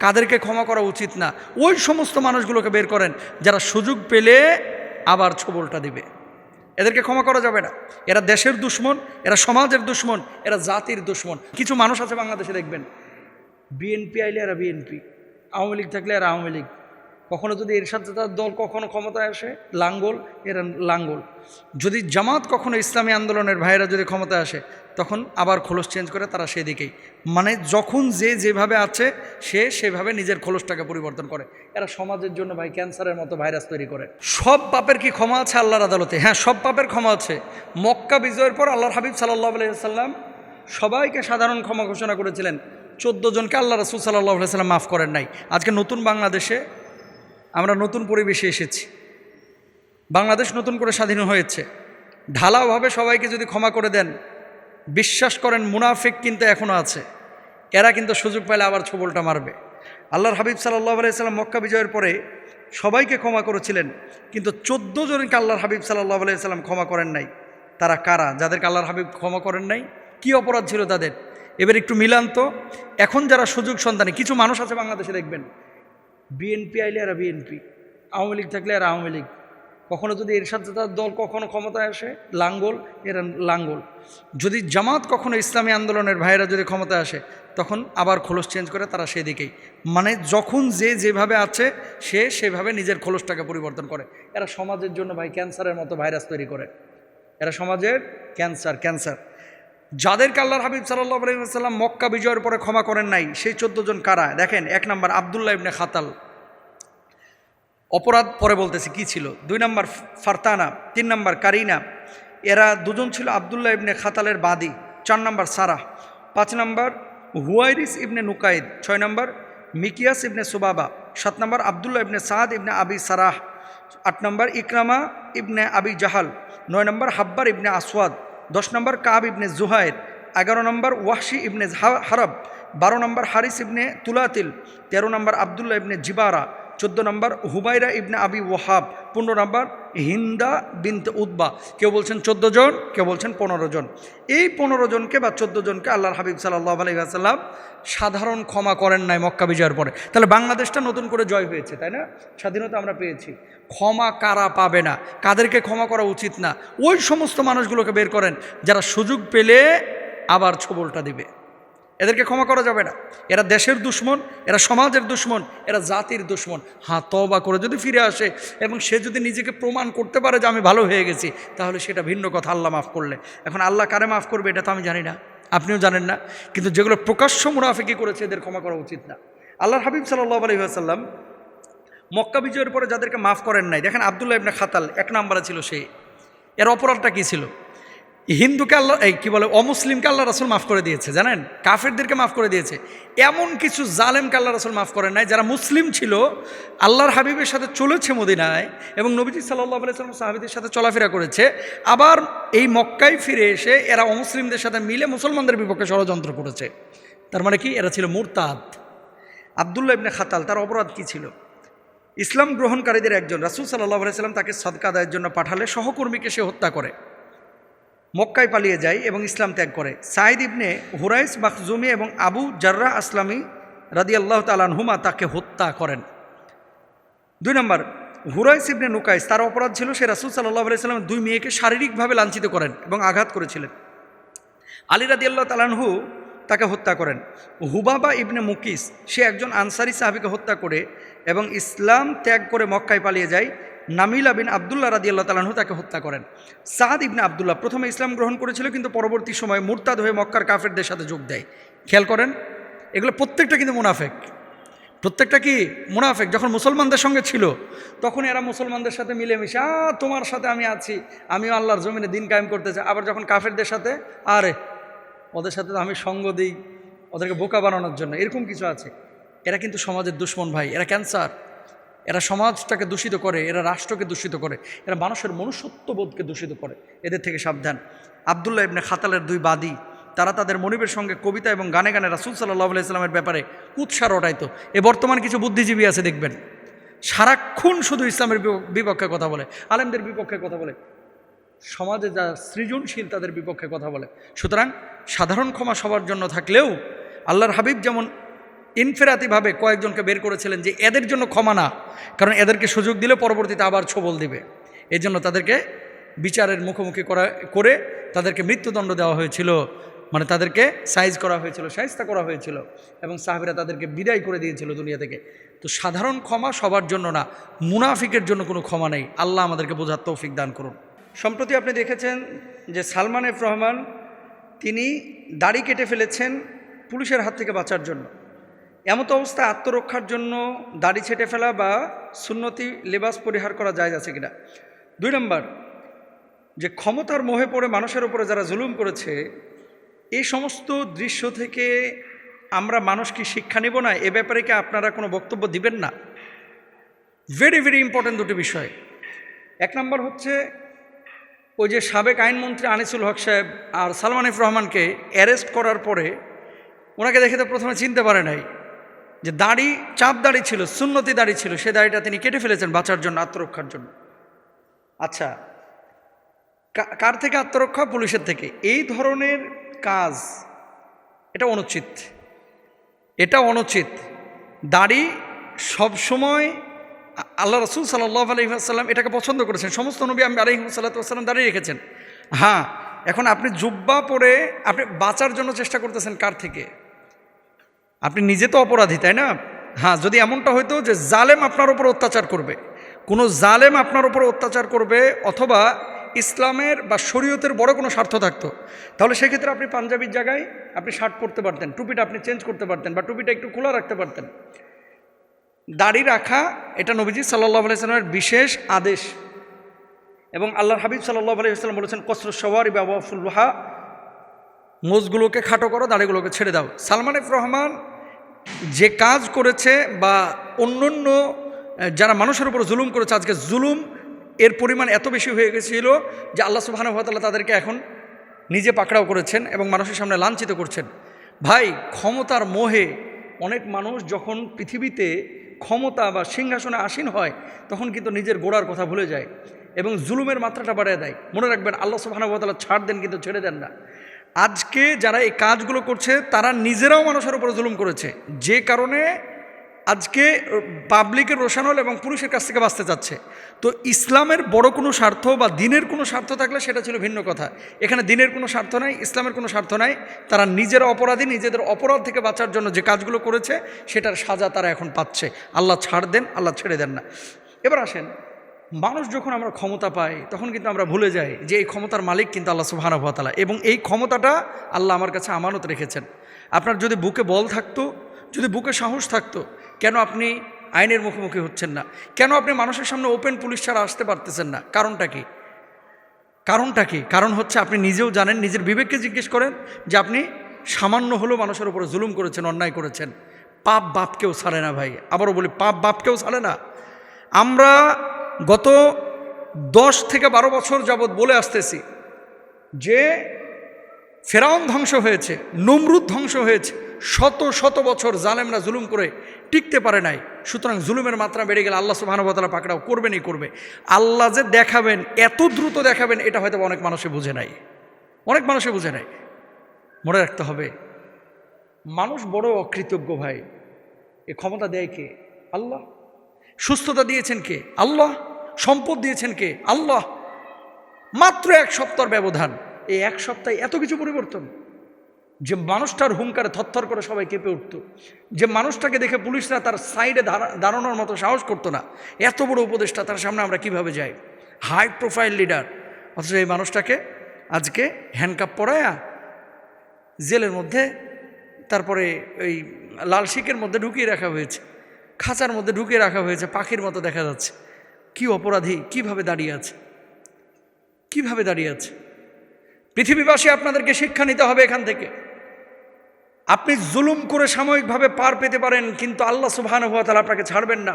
কাদেরকে ক্ষমা করা উচিত না। ওই সমস্ত মানুষগুলোকে বের করেন, যারা সুযোগ পেলে আবার ছবলটা দিবে। এদেরকে ক্ষমা করা যাবে না। এরা দেশের দুশ্মন, এরা সমাজের দুশ্মন, এরা জাতির দুশ্মন। কিছু মানুষ আছে বাংলাদেশে, দেখবেন। বিএনপি আইলে এরা বিএনপি আওয়ামী লীগ থাকলে এরা আওয়ামী লীগ। কখনো যদি এরশাদ তার দল কখনো ক্ষমতায় আসে, লাঙ্গল, এরা লাঙ্গল। যদি জামাত কখনো ইসলামী আন্দোলনের ভাইয়েরা যদি ক্ষমতায় আসে তখন আবার খোলস চেঞ্জ করে তারা সেদিকেই। মানে যখন যে যেভাবে আছে, সে সেভাবে নিজের খোলসটাকে পরিবর্তন করে। এরা সমাজের জন্য ভাই ক্যান্সারের মতো ভাইরাস তৈরি করে। সব পাপের কি ক্ষমা আছে আল্লাহর আদালতে? হ্যাঁ সব পাপের ক্ষমা আছে। মক্কা বিজয়ের পর আল্লাহর হাবিব সাল্লাহ আলাইসাল্লাম সবাইকে সাধারণ ক্ষমা ঘোষণা করেছিলেন। চোদ্দ জনকে আল্লাহ রসুল সাল্লাহ সাল্লাম মাফ করেন নাই। আজকে নতুন বাংলাদেশে আমরা নতুন পরিবেশে এসেছি। বাংলাদেশ নতুন করে স্বাধীন হয়েছে। ঢালাওভাবে সবাইকে যদি ক্ষমা করে দেন বিশ্বাস করেন মুনাফিক কিন্তু এখনও আছে। এরা কিন্তু সুযোগ পেলে আবার ছবলটা মারবে। আল্লাহর হাবিব সাল্লাহ আলাইসাল্লাম মক্কা বিজয়ের পরে সবাইকে ক্ষমা করেছিলেন, কিন্তু চোদ্দ জনকে আল্লাহর হাবিব সাল্লাহ আলাইসাল্লাম ক্ষমা করেন নাই। তারা কারা? যাদেরকে আল্লাহর হাবিব ক্ষমা করেন নাই। কি অপরাধ ছিল তাদের? এবার একটু মিলান তো। এখন যারা সুযোগ সন্তানী কিছু মানুষ আছে বাংলাদেশে দেখবেন। বিএনপি আইলে এরা বিএনপি, আওয়ামী লীগ থাকলে এরা আওয়ামী লীগ। কখনো যদি এরশাদ তার দল কখনো ক্ষমতায় আসে, লাঙ্গল, এরা লাঙ্গল। যদি জামাত কখনো ইসলামী আন্দোলনের ভাইয়েরা যদি ক্ষমতায় আসে, তখন আবার খোলস চেঞ্জ করে তারা সেদিকেই। মানে যখন যে যেভাবে আছে, সে সেভাবে নিজের খোলসটাকে পরিবর্তন করে। এরা সমাজের জন্য ভাই ক্যান্সারের মতো ভাইরাস তৈরি করে। এরা সমাজের ক্যান্সার ক্যান্সার। যাদেরকে আল্লাহর হাবিব সাল্লাহ আলাইসাল্লাম মক্কা বিজয়ের পরে ক্ষমা করেন নাই, সেই চোদ্দ জন কারা? দেখেন, এক নম্বর আবদুল্লাহ ইবনে খাতাল। অপরাধ পরে বলতেছি, কি ছিল? দুই নম্বর ফারতানা, তিন নম্বর কারিনা, এরা দুজন ছিল আবদুল্লাহ ইবনে খাতালের বাদী, চার নম্বর সারাহ, পাঁচ নম্বর হুয়াইরিস ইবনে নুকাইদ, ছয় নম্বর মিকিয়াস ইবনে সুবাবা, সাত নম্বর আবদুল্লাহ ইবনে সাদ ইবনে আবি সারাহ, আট নম্বর ইকরামা ইবনে আবি জাহাল, নয় নম্বর হাব্বার ইবনে আসওয়াদ, দশ নম্বর কাব ইবনে জুহাইর, এগারো নম্বর ওয়াহশি ইবনে হারব, বারো নম্বর হারিস ইবনে তুলাতিল, তেরো নম্বর আবদুল্লাহ ইবনে জিবারা চোদ্দ নম্বর হুবাইরা ইবনে আবি ওয়াহাব, পনেরো নম্বর হিন্দা বিন্ত উদ্বা কেউ বলছেন চোদ্দ জন, কেউ বলছেন পনেরো জন। এই পনেরো জনকে বা চোদ্দ জনকে আল্লাহর হাবিব সাল্লাহ আলাইসাল্লাম সাধারণ ক্ষমা করেন নাই মক্কা বিজয়ের পরে। তাহলে বাংলাদেশটা নতুন করে জয় হয়েছে, তাই না? স্বাধীনতা আমরা পেয়েছি। ক্ষমা কারা পাবে না? কাদেরকে ক্ষমা করা উচিত না? ওই সমস্ত মানুষগুলোকে বের করেন, যারা সুযোগ পেলে আবার ছবলটা দিবে। এদেরকে ক্ষমা করা যাবে না। এরা দেশের দুশ্মন, এরা সমাজের দুশ্মন, এরা জাতির দুশ্মন। হ্যাঁ তবা করে যদি ফিরে আসে এবং সে যদি নিজেকে প্রমাণ করতে পারে যে আমি ভালো হয়ে গেছি, তাহলে সেটা ভিন্ন কথা, আল্লাহ মাফ করলে। এখন আল্লাহ কারে মাফ করবে এটা তো আমি জানি না, আপনিও জানেন না। কিন্তু যেগুলো প্রকাশ্য মুনাফিকি করেছে, এদের ক্ষমা করা উচিত না। আল্লাহর হাবিব সাল্লাহ আলহিহাসাল্লাম মক্কা বিজয়ের পরে যাদেরকে মাফ করেন নাই, দেখেন আবদুল্লাহ ইবনে খাতাল, এক নম্বরে ছিল সে। এর অপরাধটা কী ছিল? হিন্দুকে আল্লাহ, এই কী বলে, অমুসলিমকে আল্লাহ রাসুল মাফ করে দিয়েছে, জানেন? কাফেরদেরকে মাফ করে দিয়েছে। এমন কিছু জালেমকে আল্লাহ রাসুল মাফ করেন নাই, যারা মুসলিম ছিল, আল্লাহর হাবিবের সাথে চলেছে মদিনায়, এবং নবীজি সাল্লাহ আলাইসালাম সাহাবিদের সাথে চলাফেরা করেছে। আবার এই মক্কায় ফিরে এসে এরা অমুসলিমদের সাথে মিলে মুসলমানদের বিপক্ষে ষড়যন্ত্র করেছে। তার মানে কি? এরা ছিল মুরতাদ। আবদুল্লাহ ইবনে খাতাল, তার অপরাধ কী ছিল? ইসলাম গ্রহণকারীদের একজন রাসুল সাল্লাহ আলাইসাল্লাম তাকে সদকা আদায়ের জন্য পাঠালে, সহকর্মীকে সে হত্যা করে। মক্কায় পালিয়ে যায় এবং ইসলাম ত্যাগ করে। সাইদ ইবনে হুরাইস মাকজুমি এবং আবু জার্রা আসলামী রাদি আল্লাহ তালানহুমা তাকে হত্যা করেন। দুই নম্বর হুরাইস ইবনে নুকাইস তার অপরাধ ছিল সে রাসুল সাল্লাহ আলাইসাল্লাম দুই মেয়েকে শারীরিকভাবে লাঞ্ছিত করেন এবং আঘাত করেছিলেন। আলী রাদি আল্লাহ তালানহু তাকে হত্যা করেন। হুবাবা ইবনে মুকিস, সে একজন আনসারি সাহাবিকে হত্যা করে এবং ইসলাম ত্যাগ করে মক্কায় পালিয়ে যায় নামিলা বিন আবদুল্লাহ রাদি আল্লাহ তালাহু তাকে হত্যা করেন। সাদ ইবনে আবদুল্লাহ প্রথমে ইসলাম গ্রহণ করেছিল, কিন্তু পরবর্তী সময়ে মুরতাদ হয়ে মক্কার কাফেরদের সাথে যোগ দেয়। খেয়াল করেন, এগুলো প্রত্যেকটা কিন্তু মুনাফেক। প্রত্যেকটা কি মুনাফেক? যখন মুসলমানদের সঙ্গে ছিল, তখন এরা মুসলমানদের সাথে মিলেমিশে, আ, তোমার সাথে আমি আছি, আমিও আল্লাহর জমিনে দিন কায়েম করতে চাই আবার যখন কাফেরদের সাথে, আরে, ওদের সাথে আমি সঙ্গ দিই, ওদেরকে বোকা বানানোর জন্য। এরকম কিছু আছে। এরা কিন্তু সমাজের দুশ্মন ভাই, এরা ক্যান্সার। এরা সমাজটাকে দূষিত করে, এরা রাষ্ট্রকে দূষিত করে, এরা মানুষের মনুষ্যত্ববোধকে দূষিত করে। এদের থেকে সাবধান। আবদুল্লাহ ইবনে খাতালের দুই বাদী, তারা তাদের মনিবের সঙ্গে কবিতা এবং গানে গানে রাসুল সাল্লাহ ইসলামের ব্যাপারে উৎসার ওটাইতো। এ বর্তমান কিছু বুদ্ধিজীবী আছে, দেখবেন। সারাক্ষণ শুধু ইসলামের বিপক্ষে কথা বলে, আলেমদের বিপক্ষে কথা বলে। সমাজে যা সৃজনশীল, তাদের বিপক্ষে কথা বলে। সুতরাং সাধারণ ক্ষমা সবার জন্য থাকলেও আল্লাহর হাবিব যেমন ইনফেরাতিভাবে কয়েকজনকে বের করেছিলেন যে এদের জন্য ক্ষমা না, কারণ এদেরকে সুযোগ দিলে পরবর্তীতে আবার ছবল দিবে। জন্য তাদেরকে বিচারের মুখোমুখি করা, করে তাদেরকে মৃত্যুদণ্ড দেওয়া হয়েছিল। মানে তাদেরকে সাইজ করা হয়েছিল, সাইজটা করা হয়েছিল এবং সাহাবিরা তাদেরকে বিদায় করে দিয়েছিল দুনিয়া থেকে। তো সাধারণ ক্ষমা সবার জন্য না, মুনাফিকের জন্য কোনো ক্ষমা নেই। আল্লাহ আমাদেরকে বোঝার তৌফিক দান করুন। সম্প্রতি আপনি দেখেছেন যে সালমান এফ রহমান তিনি দাড়ি কেটে ফেলেছেন পুলিশের হাত থেকে বাঁচার জন্য। এমত অবস্থায় আত্মরক্ষার জন্য দাড়ি ছেটে ফেলা বা সুন্নতি লেবাস পরিহার করা যায় আছে কিনা? দুই নম্বর, যে ক্ষমতার মোহে পড়ে মানুষের উপরে যারা জুলুম করেছে এই সমস্ত দৃশ্য থেকে আমরা মানুষ কি শিক্ষা নেব না? এ ব্যাপারে কি আপনারা কোনো বক্তব্য দিবেন না? ভেরি ভেরি ইম্পর্ট্যান্ট দুটি বিষয়। এক নম্বর হচ্ছে, ওই যে সাবেক আইনমন্ত্রী আনিসুল হক সাহেব আর সালমান এফ রহমানকে অ্যারেস্ট করার পরে, ওনাকে দেখে তো প্রথমে চিনতে পারে নাই। যে দাড়ি চাপ দাড়ি ছিল, সুন্নতি দাড়ি ছিল, সে দাড়িটা তিনি কেটে ফেলেছেন বাঁচার জন্য, আত্মরক্ষার জন্য। আচ্ছা কার থেকে আত্মরক্ষা? পুলিশের থেকে। এই ধরনের কাজ, এটা অনুচিত। এটা অনুচিত। দাড়ি সবসময় আল্লাহ রসুল সাল্লাহ আলহিহাসাল্লাম এটাকে পছন্দ করেছেন। সমস্ত নবী আমি আলহিমসাল্লাম দাঁড়িয়ে রেখেছেন। হ্যাঁ এখন আপনি জুব্বা পরে আপনি বাঁচার জন্য চেষ্টা করতেছেন কার থেকে? আপনি নিজে তো অপরাধী, তাই না? হ্যাঁ যদি এমনটা হইতো যে জালেম আপনার উপর অত্যাচার করবে। কোনো জালেম আপনার উপর অত্যাচার করবে অথবা ইসলামের বা শরীয়তের বড় কোনো স্বার্থ থাকতো। তাহলে সেক্ষেত্রে আপনি পাঞ্জাবির জায়গায় আপনি শার্ট পরতে পারতেন, টুপিটা আপনি চেঞ্জ করতে পারতেন বা টুপিটা একটু খোলা রাখতে পারতেন। দাড়ি রাখা, এটা নবীজি সাল্লাহ আলাইসালামের বিশেষ আদেশ। এবং আল্লাহর হাবিব সাল্লাহ আলাইসাল্লাম বলেছেন কসর সওয়ারি বা ওয়াফুল্লাহা মোজগুলোকে খাটো করো, দাড়িগুলোকে ছেড়ে দাও। সালমান এফ রহমান যে কাজ করেছে বা অন্য অন্য যারা মানুষের উপর জুলুম করেছে, আজকে জুলুম এর পরিমাণ এত বেশি হয়ে গেছিল যে আল্লাহ সুবাহানুভাতাল্লাহ তাদেরকে এখন নিজে পাকড়াও করেছেন এবং মানুষের সামনে লাঞ্ছিত করছেন। ভাই, ক্ষমতার মোহে অনেক মানুষ যখন পৃথিবীতে ক্ষমতা বা সিংহাসনে আসীন হয়, তখন কিন্তু নিজের গোড়ার কথা ভুলে যায় এবং জুলুমের মাত্রাটা বাড়িয়ে দেয়। মনে রাখবেন, আল্লাহ সুবাহানুভাতাল্লাহ ছাড় দেন কিন্তু ছেড়ে দেন না। আজকে যারা এই কাজগুলো করছে, তারা নিজেরাও মানুষের উপরে জুলুম করেছে। যে কারণে আজকে পাবলিকের রোশানল এবং পুরুষের কাছ থেকে বাঁচতে চাচ্ছে। তো ইসলামের বড় কোনো স্বার্থ বা দিনের কোনো স্বার্থ থাকলে সেটা ছিল ভিন্ন কথা। এখানে দিনের কোনো স্বার্থ নাই, ইসলামের কোনো স্বার্থ নাই। তারা নিজেরা অপরাধী, নিজেদের অপরাধ থেকে বাঁচার জন্য যে কাজগুলো করেছে, সেটার সাজা তারা এখন পাচ্ছে। আল্লাহ ছাড় দেন, আল্লাহ ছেড়ে দেন না। এবার আসেন মানুষ যখন আমরা ক্ষমতা পাই, তখন কিন্তু আমরা ভুলে যাই যে এই ক্ষমতার মালিক কিন্তু আল্লাহ সুবাহানুভাতালা এবং এই ক্ষমতাটা আল্লাহ আমার কাছে আমানত রেখেছেন। আপনার যদি বুকে বল থাকতো, যদি বুকে সাহস থাকতো, কেন আপনি আইনের মুখোমুখি হচ্ছেন না? কেন আপনি মানুষের সামনে ওপেন পুলিশ ছাড়া আসতে পারতেছেন না? কারণটা কি? কারণটা কি? কারণ হচ্ছে আপনি নিজেও জানেন, নিজের বিবেককে জিজ্ঞেস করেন যে আপনি সামান্য হলেও মানুষের উপরে জুলুম করেছেন, অন্যায় করেছেন। পাপ বাপকেও ছাড়ে না ভাই। আবারও বলি, পাপ বাপকেও ছাড়ে না। আমরা গত দশ থেকে বারো বছর যাবৎ বলে আসতেছি যে ফেরাউন ধ্বংস হয়েছে, নমরুদ ধ্বংস হয়েছে, শত শত বছর জালেমরা জুলুম করে টিকতে পারে নাই। সুতরাং জুলুমের মাত্রা বেড়ে গেলে আল্লাহ সুবাহানুবতলা পাকড়াও করবেনই করবে। আল্লাহ যে দেখাবেন, এত দ্রুত দেখাবেন, এটা হয়তো অনেক মানুষে বুঝে নাই। অনেক মানুষে বুঝে নাই। মনে রাখতে হবে, মানুষ বড় অকৃতজ্ঞ ভাই। এ ক্ষমতা দেয় কে? আল্লাহ। সুস্থতা দিয়েছেন কে? আল্লাহ। সম্পদ দিয়েছেন কে? আল্লাহ। মাত্র এক সপ্তাহের ব্যবধান। এই এক সপ্তাহে এত কিছু পরিবর্তন। যে মানুষটার হুঙ্কারে থরথর করে সবাই কেঁপে উঠত। যে মানুষটাকে দেখে পুলিশরা তার সাইডে দাঁড়ানোর মতো সাহস করতো না। এত বড় উপদেশটা তার সামনে আমরা কীভাবে যাই? High profile leader. অথচ এই মানুষটাকে আজকে হ্যান্ডকাপ পরায়া, জেলের মধ্যে, তারপরে ওই লাল শিকের মধ্যে ঢুকিয়ে রাখা হয়েছে। খাঁচার মধ্যে ঢুকিয়ে রাখা হয়েছে, পাখির মতো দেখা যাচ্ছে। কি অপরাধী, কীভাবে দাঁড়িয়ে আছে? কীভাবে দাঁড়িয়ে আছে? পৃথিবীবাসী আপনাদেরকে শিক্ষা নিতে হবে এখান থেকে। আপনি জুলুম করে সাময়িকভাবে পার পেতে পারেন, কিন্তু আল্লাহ সুবহান হুয়া তালা আপনাকে ছাড়বেন না।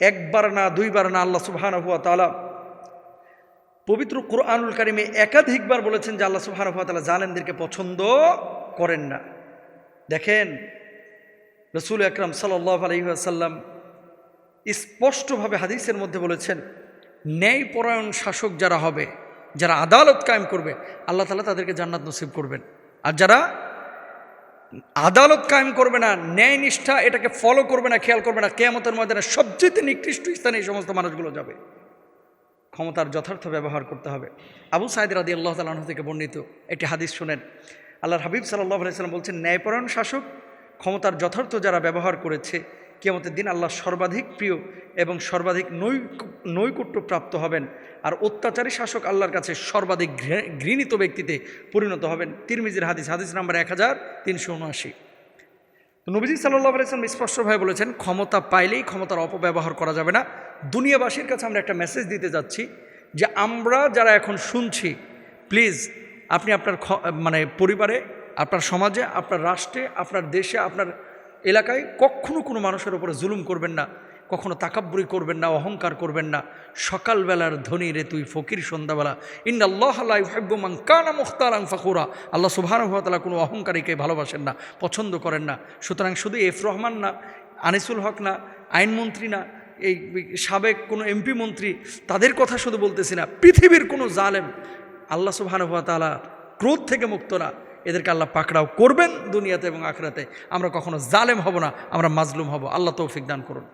একবার না, দুইবার না, আল্লাহ সুবহান হুয়া তালা পবিত্র কোরআনুল কারিমে একাধিকবার বলেছেন যে আল্লাহ সুবহান হুয়া তালা জালেমদেরকে পছন্দ করেন না। দেখেন, রসুল আকরাম সাল্লাহ আলহিহাসাল্লাম স্পষ্টভাবে হাদিসের মধ্যে বলেছেন, ন্যায়পরায়ণ শাসক যারা হবে, যারা আদালত কায়েম করবে, আল্লাহ তালা তাদেরকে জান্নাত নসিব করবেন। আর যারা আদালত কায়েম করবে না, ন্যায় নিষ্ঠা এটাকে ফলো করবে না, খেয়াল করবে না, কেয়ামতের ময়দানে সবচেয়ে নিকৃষ্ট স্থানে এই সমস্ত মানুষগুলো যাবে। ক্ষমতার যথার্থ ব্যবহার করতে হবে। আবু সাইদ রাদি আল্লাহ তালাহ থেকে বর্ণিত একটি হাদিস শোনেন, আল্লাহর হাবিব সাল্লাহ আলাইসাল্লাম বলছেন, ন্যায়পরায়ণ শাসক ক্ষমতার যথার্থ যারা ব্যবহার করেছে কেমতের দিন আল্লাহ সর্বাধিক প্রিয় এবং সর্বাধিক নৈ নৈকুট্য প্রাপ্ত হবেন। আর অত্যাচারী শাসক আল্লাহর কাছে সর্বাধিক ঘৃণিত ব্যক্তিতে পরিণত হবেন। তিরমিজির হাদিস হাদিস নাম্বার এক হাজার তিনশো উনআশি। নবীজি সাল্লাহ আলাইসলাম স্পষ্টভাবে বলেছেন, ক্ষমতা পাইলেই ক্ষমতার অপব্যবহার করা যাবে না। দুনিয়াবাসীর কাছে আমরা একটা মেসেজ দিতে যাচ্ছি যে আমরা যারা এখন শুনছি প্লিজ আপনি আপনার মানে পরিবারে, আপনার সমাজে, আপনার রাষ্ট্রে, আপনার দেশে, আপনার এলাকায় কখনো কোনো মানুষের উপরে জুলুম করবেন না, কখনো তাকাব্বরি করবেন না, অহংকার করবেন না। সকালবেলার ধনী রে তুই ফকির সন্ধ্যাবেলা। ইন আল্লাহ আল্লাহমান কানা মুখতারাং ফাকুরা আল্লাহ সুবাহানুভাতালা কোনো অহংকারীকে ভালোবাসেন না, পছন্দ করেন না। সুতরাং শুধু এফ রহমান না, আনিসুল হক না আইনমন্ত্রী না, এই সাবেক কোনো এমপি মন্ত্রী, তাদের কথা শুধু বলতেছি না, পৃথিবীর কোনো জালেম আল্লাহ সুবাহানুভাতালা ক্রোধ থেকে মুক্ত না। এদেরকে আল্লাহ পাকড়াও করবেন দুনিয়াতে এবং আখরাতে। আমরা কখনো জালেম হব না, আমরা মাজলুম হব। আল্লাহ তৌফিক দান করুন।